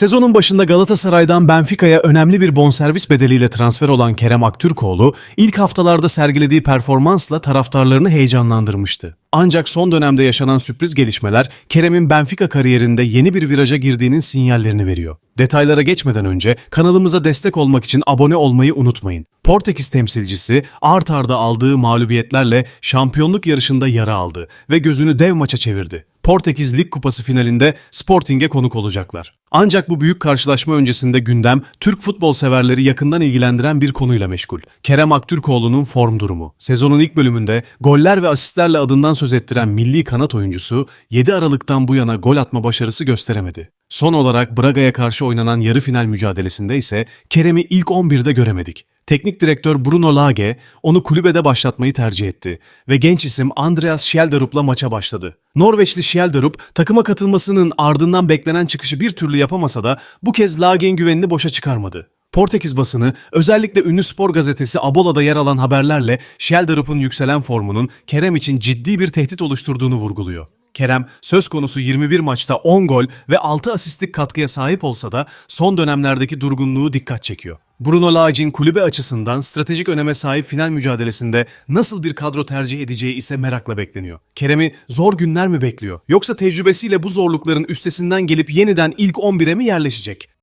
Sezonun başında Galatasaray'dan Benfica'ya önemli bir bonservis bedeliyle transfer olan Kerem Aktürkoğlu, ilk haftalarda sergilediği performansla taraftarlarını heyecanlandırmıştı. Ancak son dönemde yaşanan sürpriz gelişmeler Kerem'in Benfica kariyerinde yeni bir viraja girdiğinin sinyallerini veriyor. Detaylara geçmeden önce kanalımıza destek olmak için abone olmayı unutmayın. Portekiz temsilcisi art arda aldığı mağlubiyetlerle şampiyonluk yarışında yara aldı ve gözünü dev maça çevirdi. Portekiz Lig Kupası finalinde Sporting'e konuk olacaklar. Ancak bu büyük karşılaşma öncesinde gündem Türk futbol severleri yakından ilgilendiren bir konuyla meşgul. Kerem Aktürkoğlu'nun form durumu. Sezonun ilk bölümünde goller ve asistlerle adından söz ettiren milli kanat oyuncusu 7 Aralık'tan bu yana gol atma başarısı gösteremedi. Son olarak Braga'ya karşı oynanan yarı final mücadelesinde ise Kerem'i ilk 11'de göremedik. Teknik direktör Bruno Lage onu kulübede başlatmayı tercih etti ve genç isim Andreas Schjelderup'la maça başladı. Norveçli Schjelderup takıma katılmasının ardından beklenen çıkışı bir türlü yapamasa da bu kez Lage'nin güvenini boşa çıkarmadı. Portekiz basını özellikle ünlü spor gazetesi Abola'da yer alan haberlerle Schjelderup'un yükselen formunun Kerem için ciddi bir tehdit oluşturduğunu vurguluyor. Kerem söz konusu 21 maçta 10 gol ve 6 asistlik katkıya sahip olsa da son dönemlerdeki durgunluğu dikkat çekiyor. Bruno Lage'in kulübe açısından stratejik öneme sahip final mücadelesinde nasıl bir kadro tercih edeceği ise merakla bekleniyor. Kerem'i zor günler mi bekliyor? Yoksa tecrübesiyle bu zorlukların üstesinden gelip yeniden ilk 11'e mi yerleşecek?